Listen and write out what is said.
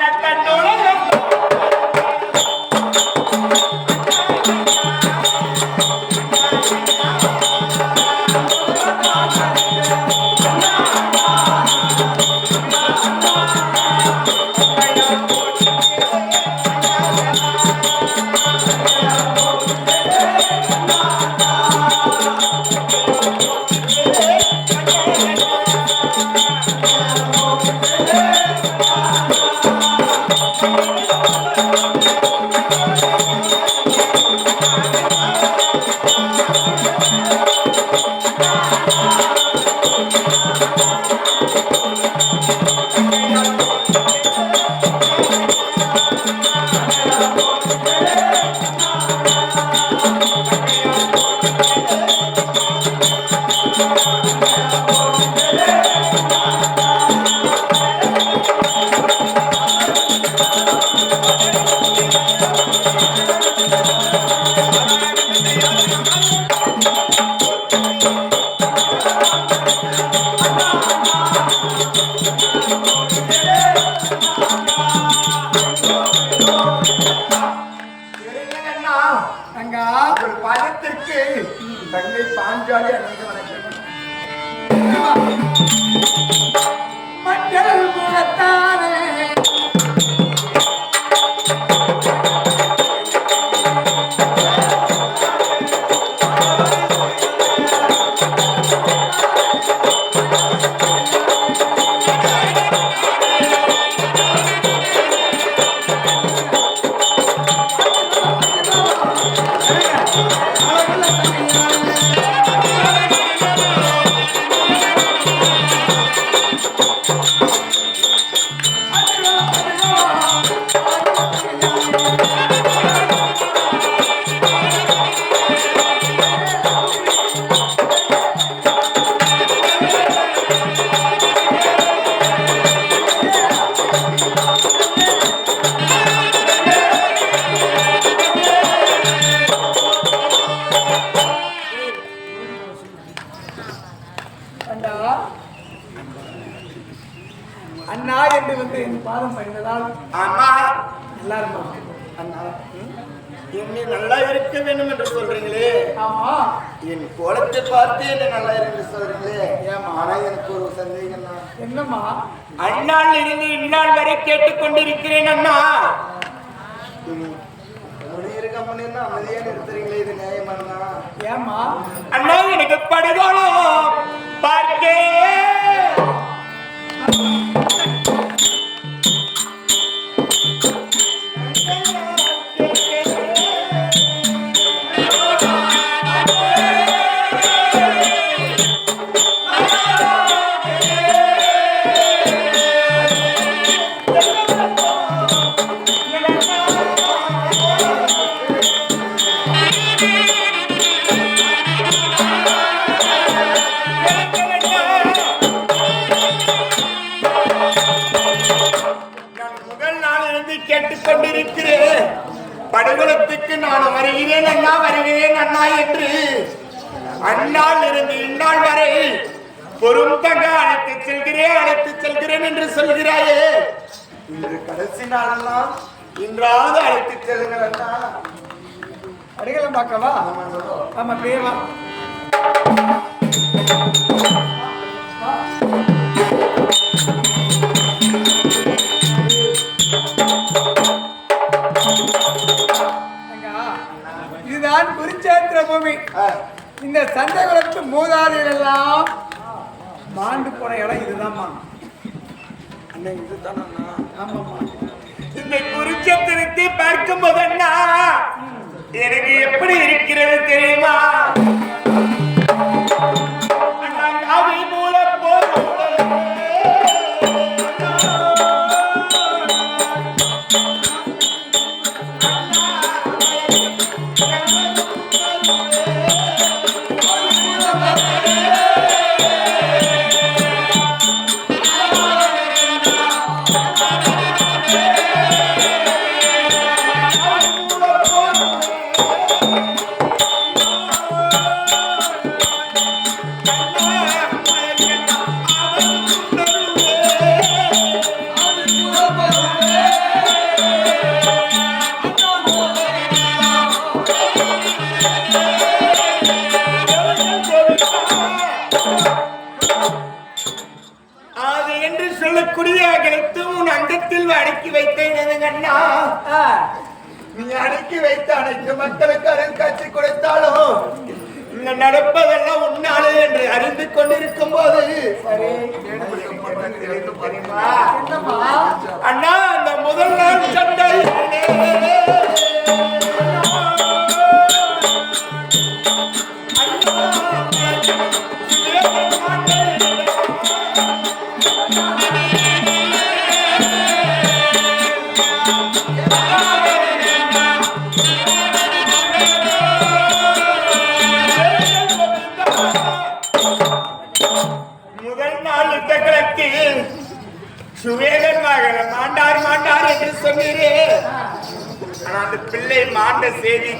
ನನ್ನ ಕಣ್ಣೊಳಗ தங்கா. ஒரு பதத்திற்கு தங்கை பாஞ்சாலி அநேக வணக்கம். மஞ்சள் முகத்தானே அண்ணா என்று வந்து என் பாதம் பணிந்ததால் ஆமா எல்லாரும்? அண்ணா என்னை நல்லா இருக்க வேண்டும் என்று சொல்றீங்களே. ஆமா. என் கோலத்தை பார்த்து என்ன நல்லா இருக்கு சொல்றீங்களே. ஆனா எனக்கு ஒரு சந்தேகம் என்னம்மா? அண்ணாள் இருந்து இந்நாள் வரை கேட்டுக்கொண்டிருக்கிறேன் அண்ணா. இருக்க முன்னே அமைதியா நிறுத்துறீங்களே இது நியாயமானா ஏம்மா? அண்ணா எனக்கு படுகோலம் பார்க்கே கொண்டிருக்கிறேன். படுகொலத்துக்கு நான் வருகிறேன் அண்ணா வருகிறேன் அண்ணா என்று. அண்ணால் இருந்து இந்நாள் வரை பொறுத்தங்க அழைத்து செல்கிறேன் அழைத்து செல்கிறேன் என்று சொல்கிறாயே. இன்று கடைசி நாளெல்லாம் இன்றாவது அழைத்து செல்லுங்கள் அண்ணா. அடிகளை பார்க்கவா? ஆமா பேவா இதுதான் இந்த சண்டை குளத்து மூதாதையர் எல்லாம் மாண்டு போன இடம் இதுதான்மா அண்ணன் இதுதானா ஆமாம்மா இந்த குருச்சத்திரத்தை பார்க்கும் போதண்ணா எனக்கு எப்படி இருக்கிறது தெரியுமா மன்றத்தில் அடக்கி வைத்தேன் எனது அண்ணா நீ அடக்கி வைத்த அனைத்து மக்களுக்கு அருள் காட்சி கொடுத்தாலும் இங்க நடப்பதெல்லாம் உன்னாலே என்று அறிந்து கொண்டிருக்கும் போது. அண்ணா அந்த முதல் நாள் சண்டை முதல் நாள் யுத்தகலத்தில் சுவேகன் மகன் மாண்டார் மாண்டார் என்று சொன்னீரே. ஆனா அந்த பிள்ளை மாண்ட செய்தி